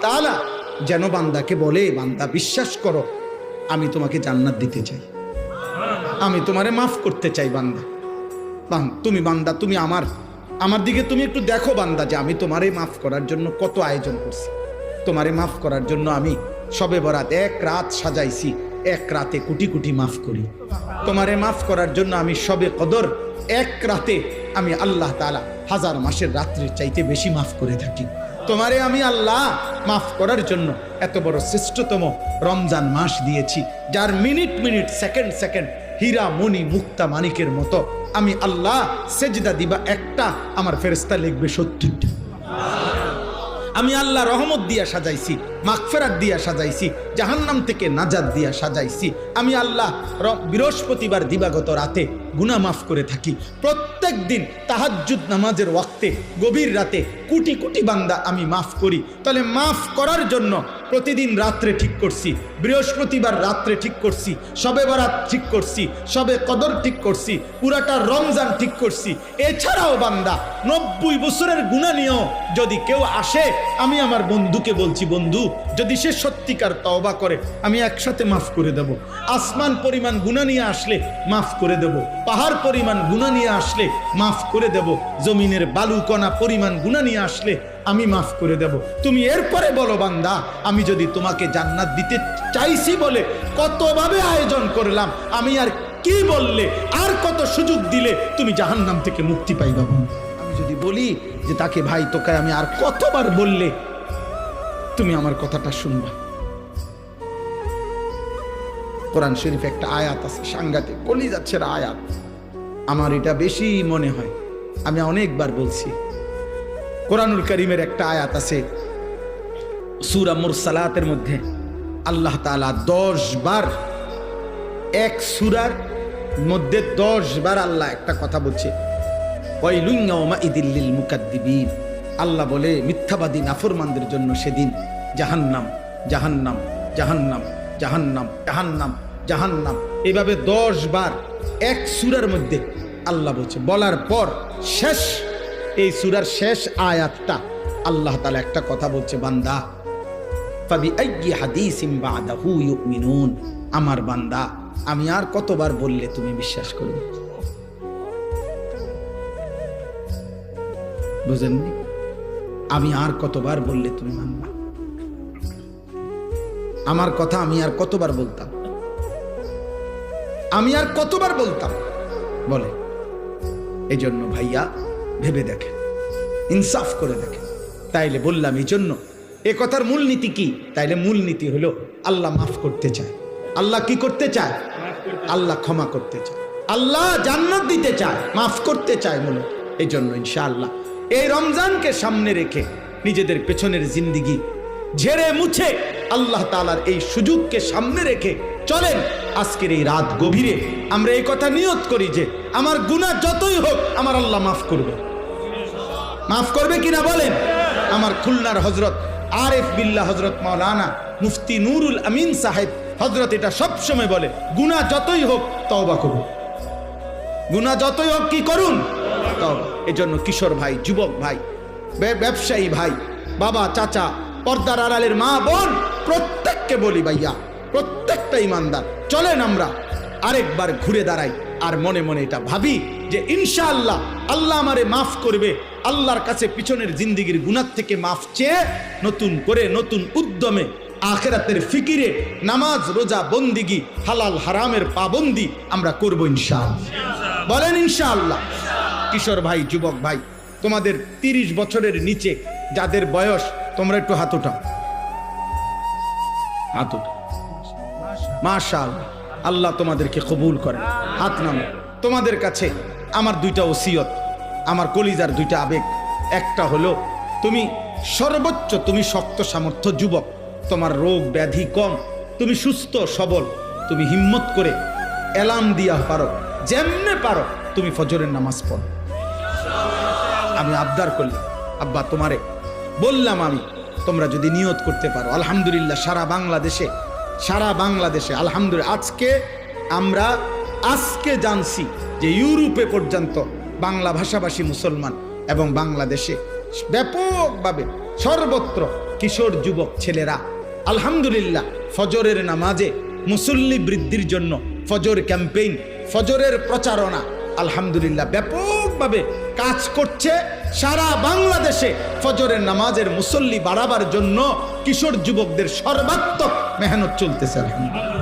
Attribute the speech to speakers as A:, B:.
A: তাআলা, যেন বান্দাকে বলে, বান্দা, বিশ্বাস করো, আমি তোমাকে জান্নাত দিতে চাই। আমি তোমারে মাফ করতে চাই, বান্দা। বান- তুমি বান্দা, তুমি আমার আমার দিকে তুমি একটু দেখো, বান্দা, যে আমি তোমারে মাফ করার জন্য কত আয়োজন করছি। তোমারে মাফ করার জন্য আমি সবে বরাত, এক রাত সাজাইছি, এক রাতে কোটি কোটি মাফ করি। তোমারে মাফ করার জন্য আমি সবে কদর, এক রাতে আমি আল্লাহ তাআলা হাজার মাসের রাত্রির চাইতে বেশি মাফ করে থাকি। তোমারে আমি আল্লাহ মাফ করার জন্য এত বড় শ্রেষ্ঠতম রমজান মাস দিয়েছি, যার মিনিট মিনিট, সেকেন্ড সেকেন্ড হীরা মণি মুক্তা মানিকের মতো আমি আল্লাহ সেজদা দিবা একটা আমার ফেরস্তা লিখবে সত্তরটা। আমি আল্লাহ রহমত দিয়া সাজাইছি মাগফেরাত দিয়া সাজাইছি, জাহান্নাম থেকে নাজাদ দিয়া সাজাইছি। আমি আল্লাহ বৃহস্পতিবার দিবাগত রাতে গুনাহ মাফ করে থাকি। প্রত্যেক দিন তাহাজ্জুদ নামাজের ওয়াক্তে, গভীর রাতে কোটি কোটি বান্দা আমি মাফ করি। তাহলে মাফ করার জন্য প্রতিদিন রাত্রে ঠিক করছি, বৃহস্পতিবার রাত্রে ঠিক করছি, সবে বরাত ঠিক করছি, সবে কদর ঠিক করছি, পুরাটা রমজান ঠিক করছি। এছাড়াও বান্দা, নব্বই বছরের গুণা নিয়েও যদি কেউ আসে, আমি আমার বন্ধুকে বলছি, বন্ধু যদি সে সত্যিকার তওবা করে, আমি একসাথে মাফ করে দেব। আসমান পরিমাণ গুণা নিয়ে আসলে মাফ করে দেব। পাহাড় পরিমাণ গুণা নিয়ে আসলে মাফ করে দেব। জমিনের বালুকণা পরিমাণ গুণা নিয়ে আসলে আমি মাফ করে দেব। তুমি এরপরে বলো, বান্দা, আমি যদি তোমাকে জান্নাত দিতে চাইছি বলে কতভাবে আয়োজন করলাম, আমি আর কি বললে, আর কত সুযোগ দিলে তুমি জাহান্নাম থেকে মুক্তি পাইবা। আমি যদি বলি যে তাকে ভাই তোকে আমি আর কতবার বললে তুমি আমার কথাটা শুনবা। কোরআন শরীফ একটা আয়াত আছে, সাংঘাতিক কলি যাচ্ছে আয়াত। আমার এটা বেশি মনে হয়। আমি অনেকবার বলছি। কোরআনুল করিমের একটা আয়াত আছে, সুরা মুরসালাতের মধ্যে। আল্লাহ তাআলা দশ বার, এক সুরার মধ্যে দশ বার আল্লাহ একটা কথা বলছে। ওয়াইলুইয়াউমা ইদিল্লিল মুকাদ্দিবিন। আল্লাহ বলে, মিথ্যাবাদী নাফরমানদের জন্য সেদিন জাহান্নাম জাহান্নাম জাহান্নাম জাহান্নাম জাহান্নাম জাহান্নাম। এভাবে দশ বার এক সুরার মধ্যে আল্লাহ বলছে, বলার পর শেষ, এই সুরার শেষ আয়াতটা আল্লাহ তাআলা একটা কথা বলছে, বান্দা আমার বান্দা, আমি আর কতবার বললে তুমি বিশ্বাস করবে? বুঝেননি? আমি আর কতবার বললে তুমি মানবা? আমার কথা আমি আর কতবার বলতাম? আমি আর কতবার বলতাম? বলে। এই জন্য ভাইয়া, ভেবে দেখেন। ইনসাফ করে দেখেন। তাইলে বললাম এই জন্য এ কথার মূলনীতি কি? তাইলে মূলনীতি হলো, আল্লাহ মাফ করতে চায়। আল্লাহ কি করতে চায়? আল্লাহ ক্ষমা করতে চায়। আল্লাহ জান্নাত দিতে চায়, মাফ করতে চায় মূলত। এই জন্য ইনশাআল্লাহ এই রমজানকে সামনে রেখে নিজেদের পেছনের জিন্দিগি ঝেড়ে মুছে আল্লাহ তালার এই সুযোগকে সামনে রেখে চলেন আজকের এই রাত গভীরে। আমরা এই কথা নিয়ত করি যে আমার গুনাহ যতই হোক আমার আল্লাহ মাফ করবে। মাফ করবে কিনা বলেন? আমার খুলনার হজরত আরেফ বিল্লাহ হজরত মাওলানা মুফতি নুরুল আমিন সাহেব হজরত এটা সবসময় বলে, গুনাহ যতই হোক তওবা করুন। গুনাহ যতই হোক কি করুন? এজন্য কিশোর ভাই, যুবক ভাই ব্যবসায়ী ভাই, বাবা, চাচা, পর্দার আড়ালের মা, বোন, প্রত্যেককে বলি ভাইয়া, প্রত্যেকটা ইমানদার। চলেন আমরা আরেকবার ঘুরে দাঁড়াই আর মনে মনে এটা ভাবি যে ইনশাআল্লাহ আল্লাহ আমারে মাফ করবে, আল্লাহর কাছে পিছনের জিন্দিগির গুণার থেকে মাফ চেয়ে নতুন করে নতুন উদ্যমে, আখেরাতের ফিকিরে নামাজ, রোজা, বন্দিগি, হালাল, হারামের পাবন্দি আমরা করব ইনশাআল্লাহ। বলেন ইনশাআল্লাহ। কিশোর ভাই, যুবক ভাই, তোমাদের তিরিশ বছরের নিচে যাদের বয়স, তোমরা একটু হাত উঠাও। হাত মাশাল আল্লাহ তোমাদেরকে কবুল করেন। হাত নামো তোমাদের কাছে আমার দুইটা ওসিয়ত, আমার কলিজার দুইটা আবেগ। একটা হলো, তুমি সর্বোচ্চ, তুমি শক্ত সামর্থ্য যুবক। তোমার রোগ ব্যাধি কম। তুমি সুস্থ, সবল। তুমি হিম্মত করে এলাম দিয়া পারো। যেমনে পারো, তুমি ফজরের নামাজ পড়ো। আমি আবদার করলাম। আব্বা, তোমারে বললাম আমি, তোমরা যদি নিয়ত করতে পারো। আলহামদুলিল্লাহ, সারা বাংলাদেশে সারা বাংলাদেশে, আলহামদুলিল্লাহ, আজকে আমরা, আজকে জানছি যে ইউরোপে পর্যন্ত বাংলা ভাষাভাষী মুসলমান এবং বাংলাদেশে ব্যাপকভাবে সর্বত্র কিশোর যুবক ছেলেরা আলহামদুলিল্লাহ ফজরের নামাজে মুসল্লি বৃদ্ধির জন্য ফজর ক্যাম্পেইন, ফজরের প্রচারণা, আলহামদুলিল্লাহ, ব্যাপকভাবে কাজ করছে সারা বাংলাদেশে ফজরের নামাজের মুসল্লি বাড়াবার জন্য কিশোর যুবকদের সর্বাত্মক মেহনত চলতেছে, আলহামদুলিল্লাহ।